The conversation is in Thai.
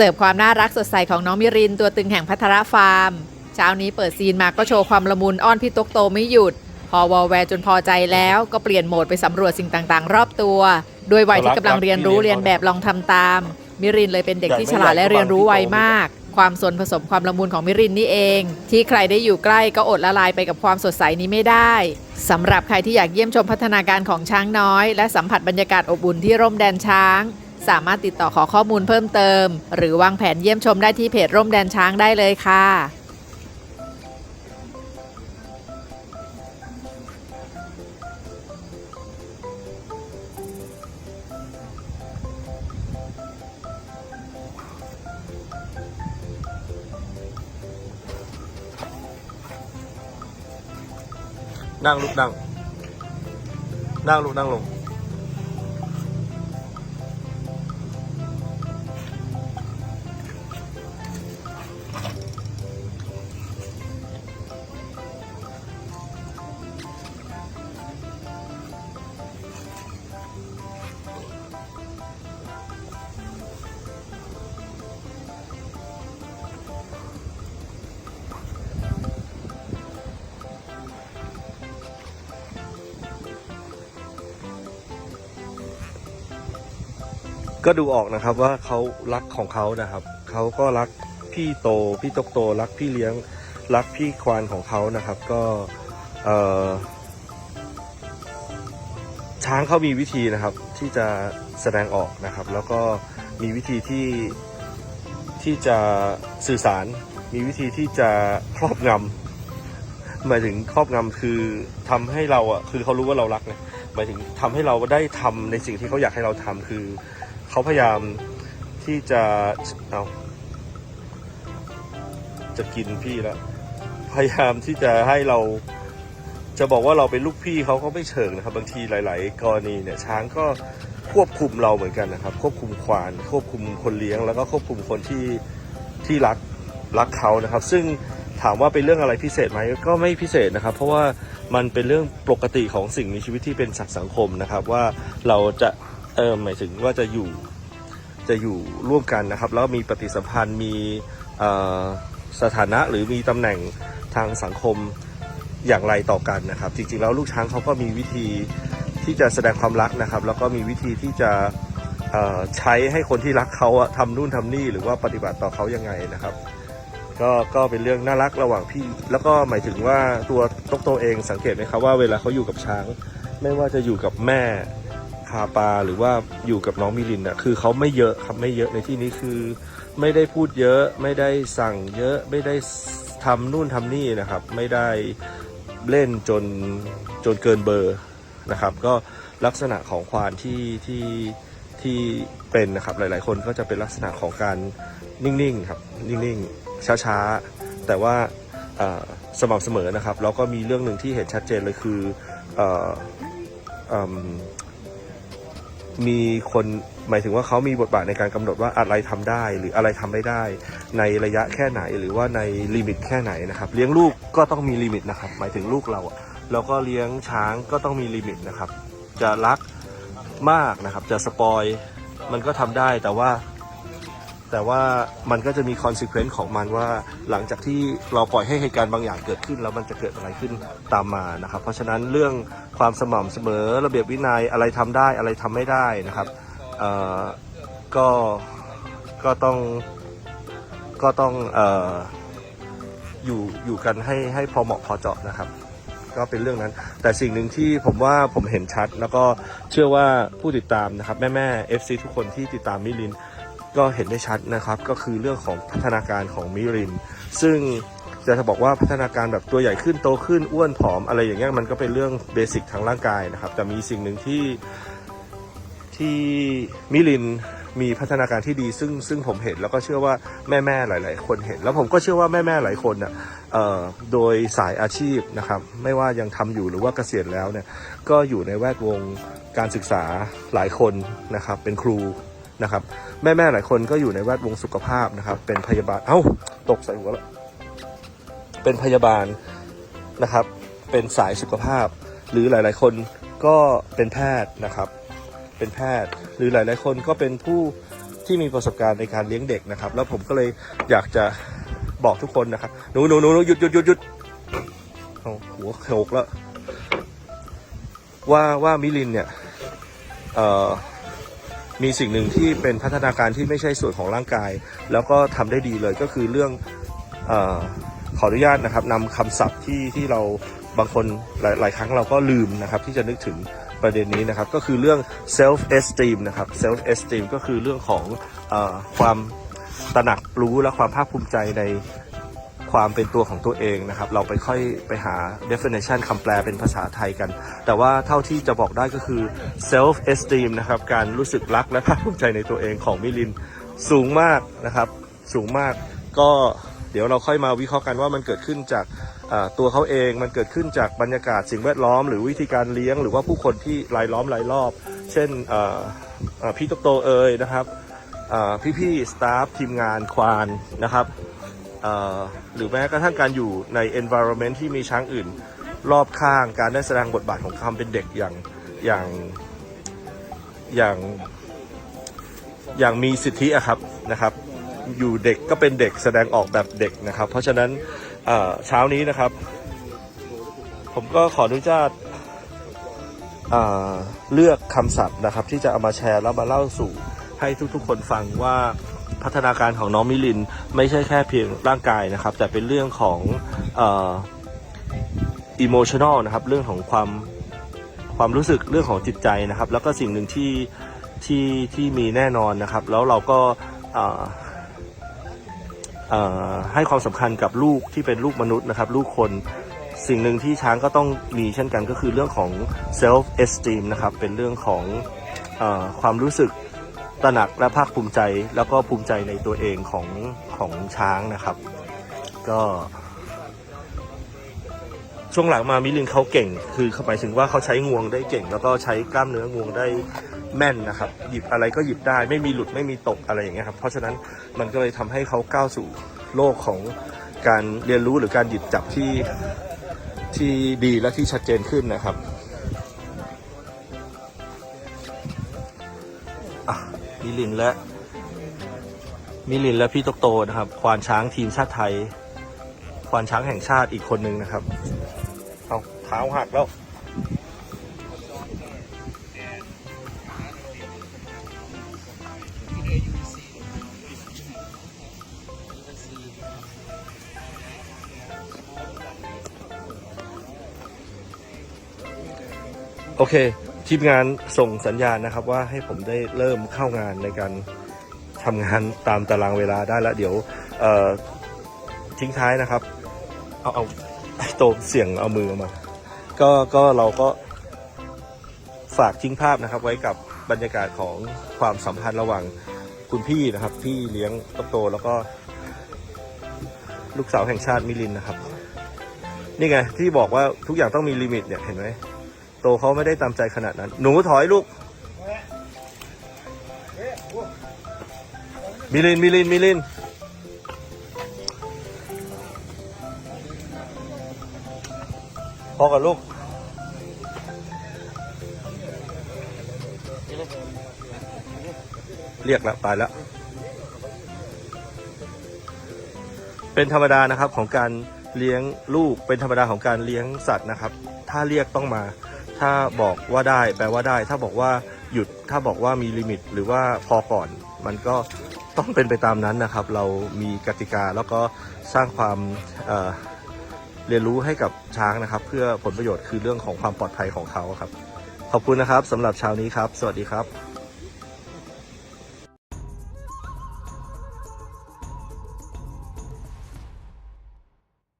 เสิร์ฟความน่ารักสดใสของน้องมิรินตัวตึงแห่งพัทรฟาร์ม เช้านี้เปิดซีนมาก็โชว์ความละมุนอ้อนพี่ตกโตไม่หยุด พอวอลแวร์จนพอใจแล้วก็เปลี่ยนโหมดไปสำรวจสิ่งต่างๆ รอบตัวโดยวัยที่กำลังเรียนรู้เรียนแบบลองทำตาม มิรินเลยเป็นเด็กที่ฉลาดและเรียนรู้ไวมาก ความสนผสมความละมุนของมิรินนี่เอง ที่ใครได้อยู่ใกล้ก็อดละลายไปกับความสดใสนี้ไม่ได้สำหรับใครที่อยากเยี่ยมชมพัฒนาการของช้างน้อย และสัมผัสบรรยากาศอบอุ่นที่ร่มแดนช้าง สามารถติดต่อขอข้อมูลเพิ่มเติม หรือวางแผนเยี่ยมชมได้ที่เพจร่มแดนช้างได้เลยค่ะนั่งลูกนั่ง นั่งลูกนั่งลง ก็ดูออกนะครับว่าเขารักของเขานะครับ เขาก็รักพี่โตพี่ตกโต รักพี่เลี้ยง รักพี่ควานของเขานะครับ ก็เออช้างเขามีวิธีนะครับที่จะแสดงออกนะครับ แล้วก็มีวิธีที่ที่จะสื่อสาร มีวิธีที่จะครอบงำหมายถึงครอบงำคือทำให้เราอะคือเขารู้ว่าเรารักไงหมายถึงทำให้เราได้ทำในสิ่งที่เขาอยากให้เราทำคือ เขาพยายามที่จะเอาจะกินพี่แล้ว พยายามที่จะให้เราจะบอกว่าเราเป็นลูกพี่เขาก็ไม่เชิงนะครับ บางทีหลาย ๆ กรณีเนี่ยช้างก็ควบคุมเราเหมือนกันนะครับ ควบคุมควานควบคุมคนเลี้ยง แล้วก็ควบคุมคนที่ที่รักรักเขานะครับ ซึ่งถามว่าเป็นเรื่องอะไรพิเศษไหมก็ไม่พิเศษนะครับ เพราะว่ามันเป็นเรื่องปกติของสิ่งมีชีวิตที่เป็นสัตว์สังคมนะครับ ว่าเราจะ เออหมายถึงว่าจะอยู่จะอยู่ร่วมกันนะครับ แล้วมีปฏิสัมพันธ์มีสถานะหรือมีตำแหน่งทางสังคมอย่างไรต่อกันนะครับ จริงๆแล้วลูกช้างเขาก็มีวิธีที่จะแสดงความรักนะครับ แล้วก็มีวิธีที่จะใช้ให้คนที่รักเขาทำนู่นทำนี่หรือว่าปฏิบัติต่อเขายังไงนะครับ ก็ก็เป็นเรื่องน่ารักระหว่างพี่ แล้วก็หมายถึงว่าตัวตกโตเองสังเกตไหมครับว่าเวลาเขาอยู่กับช้าง ไม่ว่าจะอยู่กับแม่ คาปาหรือว่าอยู่กับน้องมิลินอะคือเขาไม่เยอะครับไม่เยอะในที่นี้คือ ไม่ได้พูดเยอะไม่ได้สั่งเยอะไม่ได้ทำนู่นทำนี่นะครับ ไม่ได้เล่นจนจนเกินเบอร์นะครับ ก็ลักษณะของควานที่ที่ที่เป็นนะครับหลาย ๆ คนก็จะเป็นลักษณะของการนิ่งๆครับนิ่งๆช้าๆแต่ว่าสม่ำเสมอนะครับแล้วก็มีเรื่องหนึ่งที่เห็นชัดเจนเลยคืออออ มีคนหมายถึงว่าเขามีบทบาทในการกำหนดว่าอะไรทำได้ หรืออะไรทำไม่ได้ ในระยะแค่ไหนหรือว่าในลิมิตแค่ไหนนะครับเลี้ยงลูกก็ต้องมีลิมิตนะครับ หมายถึงลูกเราอะแล้วก็เลี้ยงช้างก็ต้องมีลิมิตนะครับ จะรักมากนะครับ จะสปอยมันก็ทำได้แต่ว่า แต่ว่ามันก็จะมี consequence ของมันว่าหลังจากที่เราปล่อยให้เหตุการณ์บางอย่างเกิดขึ้น แล้วมันจะเกิดอะไรขึ้นตามมานะครับ เพราะฉะนั้นเรื่องความสม่ำเสมอระเบียบวินัยอะไรทำได้อะไรทำไม่ได้นะครับก็ก็ต้องก็ต้องอออยู่อยู่กันให้ให้พอเหมาะพอเจาะนะครับ ก็เป็นเรื่องนั้น แต่สิ่งหนึ่งที่ผมว่าผมเห็นชัด แล้วก็เชื่อว่าผู้ติดตามนะครับ แม่แม่ FC ทุกคนที่ติดตามมิลิน ก็เห็นได้ชัดนะครับ ก็คือเรื่องของพัฒนาการของมิริน ซึ่งจะบอกว่าพัฒนาการแบบตัวใหญ่ขึ้นโตขึ้นอ้วนผอมอะไรอย่างเงี้ยมันก็เป็นเรื่องเบสิกทางร่างกายนะครับ แต่มีสิ่งหนึ่งที่ที่มิรินมีพัฒนาการที่ดีซึ่งซึ่งผมเห็นแล้วก็เชื่อว่าแม่แม่ๆหลาย ๆ คนเห็น แล้วผมก็เชื่อว่าแม่แม่ๆหลายคนน่ะเอ่อโดยสายอาชีพนะครับ ไม่ว่ายังทำอยู่หรือว่าเกษียณแล้วเนี่ยก็อยู่ในแวดวงการศึกษาหลายคนนะครับ เป็นครู นะครับ แม่ๆหลายคนก็อยู่ในแวดวงสุขภาพนะครับ เป็นพยาบาลเอ้าตกใส่หัวแล้วเป็นพยาบาลนะครับ เป็นสายสุขภาพ หรือหลายๆ คนก็เป็นแพทย์นะครับ เป็นแพทย์หรือหลายๆ คนก็เป็นผู้ที่มีประสบการณ์ในการเลี้ยงเด็กนะครับ แล้วผมก็เลยอยากจะบอกทุกคนนะครับหนูหนูหนูหนูหยุดหยุดหยุดหยุดเอาหัวโขกแล้วว่าว่ามิลินเนี่ยเอ่อ มีสิ่งหนึ่งที่เป็นพัฒนาการที่ไม่ใช่ส่วนของร่างกาย แล้วก็ทำได้ดีเลยก็คือเรื่องอขออนุญาตนะครับนำคำศัพท์ที่ที่เราบางคนหลายหลายครั้งเราก็ลืมนะครับที่จะนึกถึงประเด็นนี้นะครับ ก็คือเรื่อง self esteem นะครับ self esteem ก็คือเรื่องของอความตระหนักรู้และความภาคภูมิใจใน ความเป็นตัวของตัวเองนะครับ เราไปค่อยไปหา definition คำแปลเป็นภาษาไทยกัน แต่ว่าเท่าที่จะบอกได้ก็คือ self esteem นะครับ การรู้สึกรักและภาคภูมิใจในตัวเองของมิลินสูงมากนะครับ สูงมากก็เดี๋ยวเราค่อยมาวิเคราะห์กันว่ามันเกิดขึ้นจากตัวเขาเองมันเกิดขึ้นจากบรรยากาศสิ่งแวดล้อม หรือวิธีการเลี้ยง หรือว่าผู้คนที่รายล้อมรายรอบ เช่นพี่ตกโตเอ๋ยนะครับอ่พี่ๆสตาฟทีมงานควานนะครับ หรือแม้กระทั่งการอยู่ใน environment ที่มีช้างอื่น รอบข้างการได้แสดงบทบาทของความเป็นเด็กอย่างอย่างอย่างอย่างมีสิทธิอะครับนะครับ อยู่เด็กก็เป็นเด็กแสดงออกแบบเด็กนะครับ เพราะฉะนั้นเช้านี้นะครับ ผมก็ขออนุญาตเอ่อเลือกคำศัพท์นะครับ ที่จะเอามาแชร์แล้วมาเล่าสู่ให้ทุกๆคนฟังว่า พัฒนาการของน้องมิลินไม่ใช่แค่เพียงร่างกายนะครับ แต่เป็นเรื่องของอ่อ emotional นะครับเรื่องของความความรู้สึกเรื่องของจิตใจนะครับ แล้วก็สิ่งหนึ่งที่ที่ที่มีแน่นอนนะครับ แล้วเราก็ให้ความสำคัญกับลูกที่เป็นลูกมนุษย์นะครับ ลูกคนสิ่งหนึ่งที่ช้างก็ต้องมีเช่นกันก็คือเรื่องของ self esteem นะครับเป็นเรื่องของอความรู้สึก ตระหนักและภาคภูมิใจแล้วก็ภูมิใจในตัวเองของของช้างนะครับ ก็ช่วงหลังมามิลินเขาเก่ง คือหมายถึงว่าเขาใช้งวงได้เก่ง แล้วก็ใช้กล้ามเนื้องวงได้แม่นนะครับ หยิบอะไรก็หยิบได้ ไม่มีหลุดไม่มีตกอะไรอย่างเงี้ยครับ เพราะฉะนั้นมันก็เลยทำให้เขาก้าวสู่โลกของการเรียนรู้หรือการหยิบจับที่ที่ดีและที่ชัดเจนขึ้นนะครับ มิลินและ มิลินและพี่ตกโตนะครับ ควานช้างทีมชาติไทย ควานช้างแห่งชาติอีกคนหนึ่งนะครับเอาเท้าหักแล้วโอเค ทีมงานส่งสัญญาณนะครับว่าให้ผมได้เริ่มเข้างานในการทำงานตามตารางเวลาได้แล้วเดี๋ยวทิ้งท้ายนะครับ เอาเอาโตมเสียงเอามือมา ก็ก็เราก็ฝากทิ้งภาพนะครับ ไว้กับบรรยากาศของความสัมพันธ์ระหว่างคุณพี่นะครับพี่เลี้ยงโตโตแล้วก็ ลูกสาวแห่งชาติมิลินนะครับ นี่ไงที่บอกว่าทุกอย่างต้องมีลิมิตเนี่ยเห็นไหม โตเขาไม่ได้ตามใจขนาดนั้น หนูถอยลูก มิลิน มิลิน มิลิน พอกับลูก เรียกแล้วไปแล้ว เป็นธรรมดานะครับของการเลี้ยงลูกเป็นธรรมดาของการเลี้ยงสัตว์นะครับ ถ้าเรียกต้องมา ถ้าบอกว่าได้แปลว่าได้ ถ้าบอกว่าหยุดถ้าบอกว่ามีลิมิต หรือว่าพอก่อน มันก็ต้องเป็นไปตามนั้นนะครับ เรามีกติกาแล้วก็สร้างความเเรียนรู้ให้กับช้างนะครับ เพื่อผลประโยชน์คือเรื่องของความปลอดภัยของเขาครับ ขอบคุณนะครับสำหรับเช้านี้ครับ สวัสดีครับ